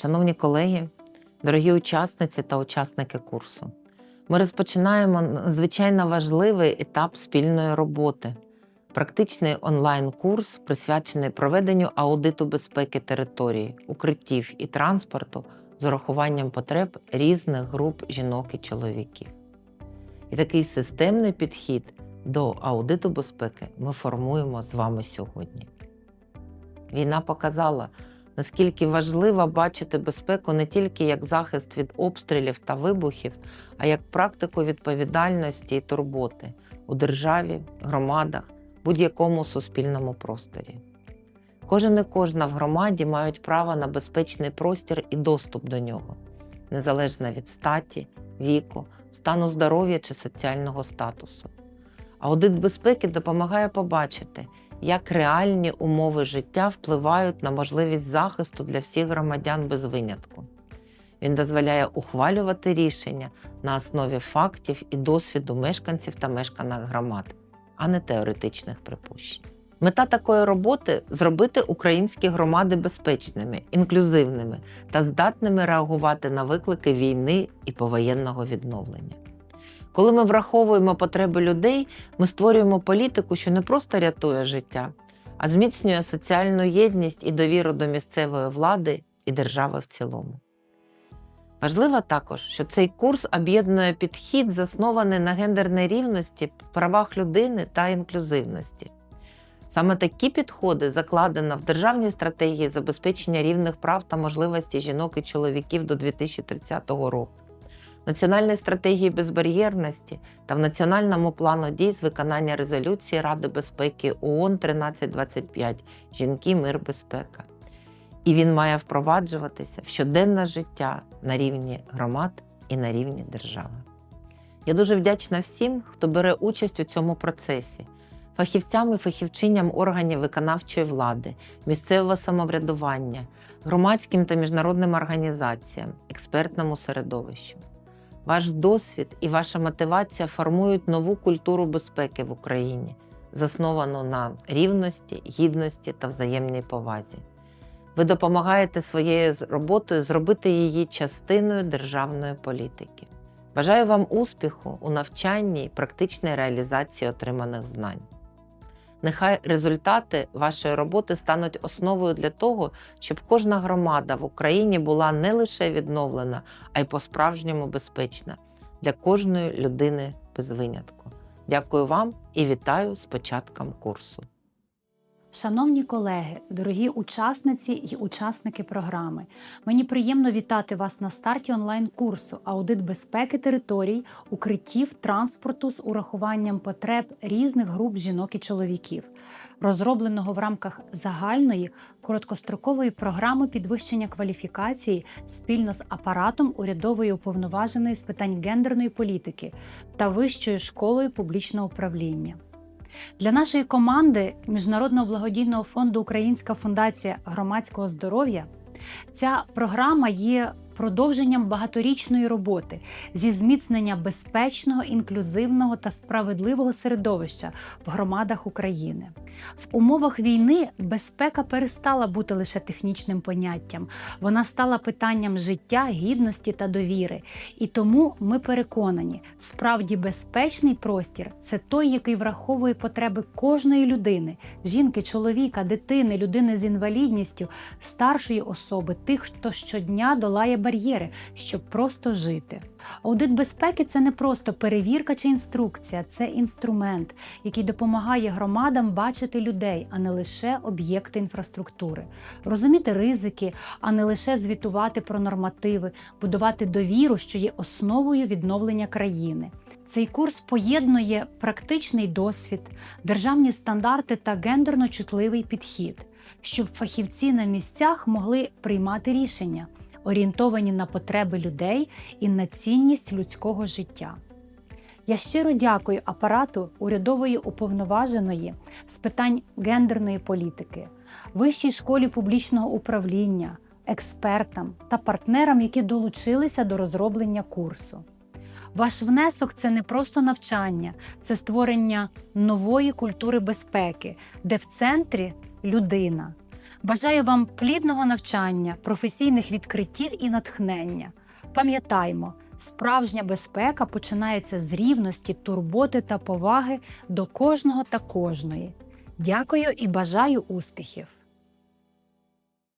Шановні колеги, дорогі учасниці та учасники курсу, ми розпочинаємо надзвичайно важливий етап спільної роботи. Практичний онлайн-курс, присвячений проведенню аудиту безпеки території, укриттів і транспорту з урахуванням потреб різних груп жінок і чоловіків. І такий системний підхід до аудиту безпеки ми формуємо з вами сьогодні. Війна показала, наскільки важливо бачити безпеку не тільки як захист від обстрілів та вибухів, а як практику відповідальності і турботи у державі, громадах, будь-якому суспільному просторі. Кожен і кожна в громаді мають право на безпечний простір і доступ до нього, незалежно від статі, віку, стану здоров'я чи соціального статусу. Аудит безпеки допомагає побачити, як реальні умови життя впливають на можливість захисту для всіх громадян без винятку. Він дозволяє ухвалювати рішення на основі фактів і досвіду мешканців та мешканок громад, а не теоретичних припущень. Мета такої роботи зробити українські громади безпечними, інклюзивними та здатними реагувати на виклики війни і повоєнного відновлення. Коли ми враховуємо потреби людей, ми створюємо політику, що не просто рятує життя, а зміцнює соціальну єдність і довіру до місцевої влади і держави в цілому. Важливо також, що цей курс об'єднує підхід, заснований на гендерній рівності, правах людини та інклюзивності. Саме такі підходи закладено в Державній стратегії забезпечення рівних прав та можливостей жінок і чоловіків до 2030 року, Національній стратегії безбар'єрності та в Національному плану дій з виконання резолюції Ради безпеки ООН 1325 Жінки, мир, безпека. І він має впроваджуватися в щоденне життя на рівні громад і на рівні держави. Я дуже вдячна всім, хто бере участь у цьому процесі фахівцям і фахівчиням органів виконавчої влади, місцевого самоврядування, громадським та міжнародним організаціям, експертному середовищу. Ваш досвід і ваша мотивація формують нову культуру безпеки в Україні, засновану на рівності, гідності та взаємній повазі. Ви допомагаєте своєю роботою зробити її частиною державної політики. Бажаю вам успіху у навчанні і практичній реалізації отриманих знань. Нехай результати вашої роботи стануть основою для того, щоб кожна громада в Україні була не лише відновлена, а й по-справжньому безпечна для кожної людини без винятку. Дякую вам і вітаю з початком курсу. Шановні колеги, дорогі учасниці і учасники програми, мені приємно вітати вас на старті онлайн-курсу Аудит безпеки територій, укриттів транспорту з урахуванням потреб різних груп жінок і чоловіків, розробленого в рамках загальної короткострокової програми підвищення кваліфікації спільно з апаратом урядової уповноваженої з питань гендерної політики та Вищою школою публічного управління. Для нашої команди Міжнародного благодійного фонду Українська фундація громадського здоров'я ця програма є продовженням багаторічної роботи зі зміцнення безпечного, інклюзивного та справедливого середовища в громадах України. В умовах війни безпека перестала бути лише технічним поняттям, вона стала питанням життя, гідності та довіри. І тому ми переконані, справді безпечний простір це той, який враховує потреби кожної людини, жінки, чоловіка, дитини, людини з інвалідністю, старшої особи, тих, хто щодня долає бар'єри, щоб просто жити. Аудит безпеки це не просто перевірка чи інструкція, це інструмент, який допомагає громадам бачити людей, а не лише об'єкти інфраструктури, розуміти ризики, а не лише звітувати про нормативи, будувати довіру, що є основою відновлення країни. Цей курс поєднує практичний досвід, державні стандарти та гендерно чутливий підхід, щоб фахівці на місцях могли приймати рішення, орієнтовані на потреби людей і на цінність людського життя. Я щиро дякую апарату урядової уповноваженої з питань гендерної політики, Вищій школі публічного управління, експертам та партнерам, які долучилися до розроблення курсу. Ваш внесок це не просто навчання, це створення нової культури безпеки, де в центрі людина. Бажаю вам плідного навчання, професійних відкриттів і натхнення. Пам'ятаймо, справжня безпека починається з рівності, турботи та поваги до кожного та кожної. Дякую і бажаю успіхів!